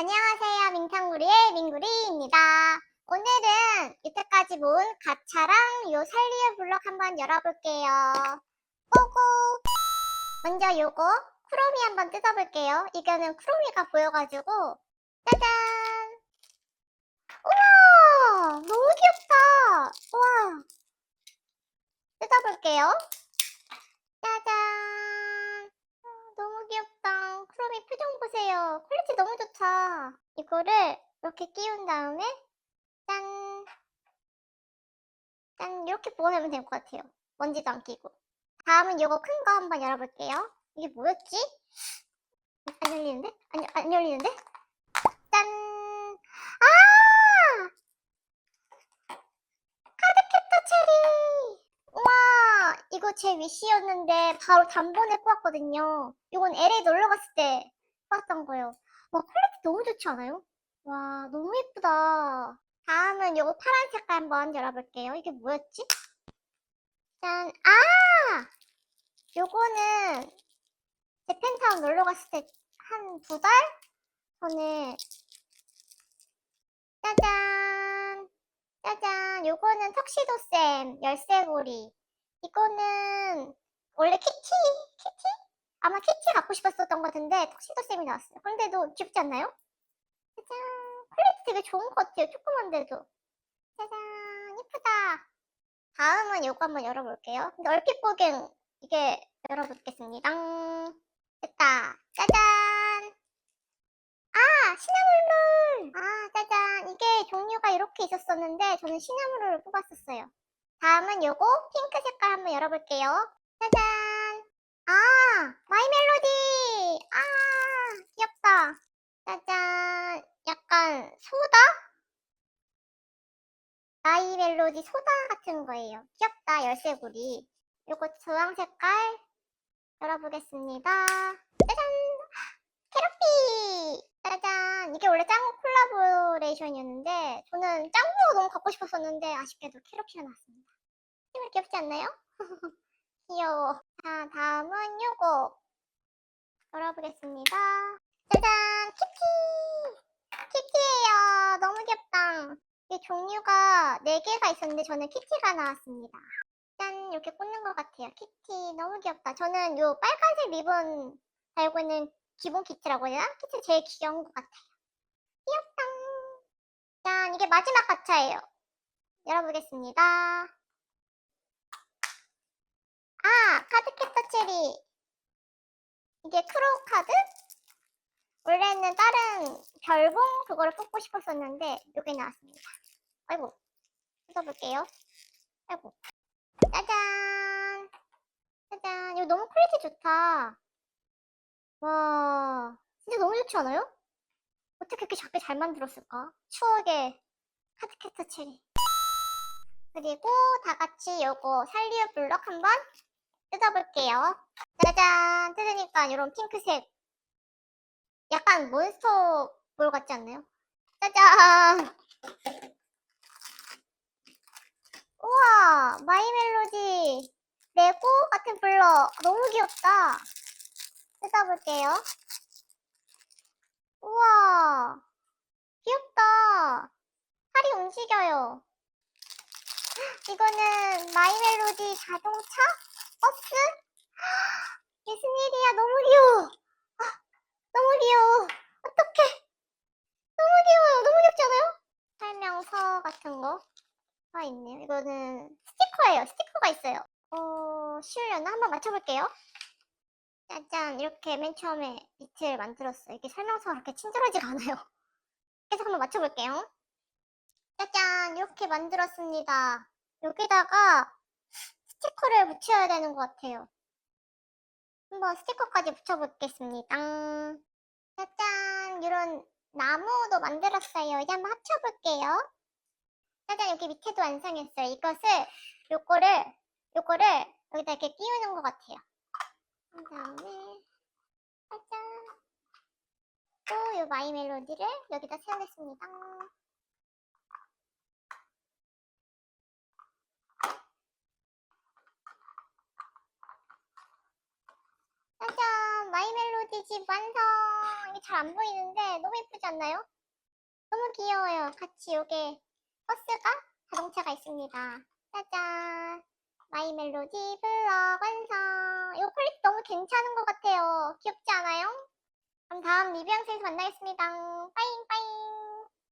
안녕하세요. 민탕구리의 민구리입니다. 오늘은 이때까지 모은 가차랑 요 살리오 블럭 한번 열어볼게요. 고고! 먼저 요거 크로미 한번 뜯어볼게요. 이거는 크로미가 보여가지고 짜잔! 우와! 너무 귀엽다! 우와! 뜯어볼게요. 보세요. 퀄리티 너무 좋다. 이거를 이렇게 끼운 다음에 짠! 짠! 이렇게 보내면 될 것 같아요. 먼지도 안 끼고. 다음은 이거 큰 거 한번 열어볼게요. 이게 뭐였지? 안 열리는데? 안, 안 열리는데? 짠! 아! 카드캡터 체리! 우와! 이거 제 위시였는데 바로 단번에 뽑았거든요. 이건 LA 놀러 갔을 때 뽑았던 거예요. 와, 퀄리티 너무 좋지 않아요? 와, 너무 예쁘다. 다음은 요거 파란 색깔 한번 열어볼게요. 이게 뭐였지? 짠! 아! 요거는 재팬타운 놀러 갔을 때 한 두 달 전에 짜잔! 짜잔! 요거는 턱시도쌤 열쇠고리. 이거는 원래 키티? 키티? 아마 키티 갖고 싶었었던 것 같은데 턱시도 쌤이 나왔어요. 근데도 귀엽지 않나요? 짜잔! 퀄리티 되게 좋은 것 같아요. 조그만데도. 짜잔! 예쁘다. 다음은 요거 한번 열어볼게요. 근데 얼핏 보기엔 이게 열어보겠습니다. 됐다. 짜잔! 아! 시나물롤! 아, 짜잔. 이게 종류가 이렇게 있었었는데 저는 시나물롤을 뽑았었어요. 다음은 요거 핑크 색깔 한번 열어볼게요. 짜잔! 아! 마이 멜로디! 아! 귀엽다. 짜잔! 약간 소다? 마이 멜로디 소다 같은 거예요. 귀엽다, 열쇠고리. 요거 주황 색깔 열어보겠습니다. 짜잔! 캐럿피! 짜잔! 이게 원래 짱구 콜라보레이션이었는데 저는 짱구가 너무 갖고 싶었었는데 아쉽게도 캐럿피가 나왔습니다. 정말 귀엽지 않나요? 귀여워. 자, 다음은 요거 열어보겠습니다. 짜잔! 키티! 키티예요. 너무 귀엽다. 이 종류가 4개가 있었는데 저는 키티가 나왔습니다. 짠! 이렇게 꽂는 것 같아요. 키티 너무 귀엽다. 저는 요 빨간색 리본 달고 있는 기본 키트라고 해야? 키트 제일 귀여운 것 같아요. 귀엽다. 짠! 이게 마지막 가차예요. 열어보겠습니다. 아! 카드캡터 체리. 이게 크로우 카드? 원래는 다른 별봉 그거를 뽑고 싶었었는데 이게 나왔습니다. 아이고. 뜯어볼게요. 아이고. 짜잔! 짜잔! 이거 너무 퀄리티 좋다. 와, 진짜 너무 좋지 않아요? 어떻게 이렇게 작게 잘 만들었을까? 추억의 카드캡터 체리. 그리고 다 같이 요거 살리오 블럭 한번 뜯어볼게요. 짜잔! 뜯으니까 이런 핑크색. 약간 몬스터 볼 같지 않나요? 짜잔! 우와! 마이 멜로디 레고 같은 블럭. 너무 귀엽다. 뜯어볼게요. 우와! 귀엽다. 팔이 움직여요. 이거는 마이 멜로디 자동차? 버스? 무슨 일이야? 너무 귀여워. 아, 너무 귀여워. 어떡해. 너무 귀여워요. 너무 귀엽지 않아요? 설명서 같은 거가 있네요. 이거는 스티커예요. 스티커가 있어요. 어, 쉬우려나? 한번 맞춰볼게요. 짜잔. 이렇게 맨 처음에 밑을 만들었어요. 이게 설명서가 그렇게 친절하지가 않아요. 그래서 한번 맞춰볼게요. 짜잔. 이렇게 만들었습니다. 여기다가 스티커를 붙여야 되는 것 같아요. 한번 스티커까지 붙여보겠습니다. 짜잔, 이런 나무도 만들었어요. 이제 한번 합쳐볼게요. 짜잔, 여기 밑에도 완성했어요. 이것을, 요거를, 요거를 여기다 이렇게 끼우는 것 같아요. 그 다음에, 짜잔. 또 요 마이 멜로디를 여기다 세우겠습니다. 짜잔! 짜잔! 마이멜로디 집 완성! 이게 잘 안 보이는데 너무 예쁘지 않나요? 너무 귀여워요. 같이 요게 버스가 자동차가 있습니다. 짜잔! 마이 멜로디 블럭 완성! 이거 퀄리티 너무 괜찮은 것 같아요. 귀엽지 않아요? 그럼 다음 리뷰 영상에서 만나겠습니다. 빠잉 빠잉!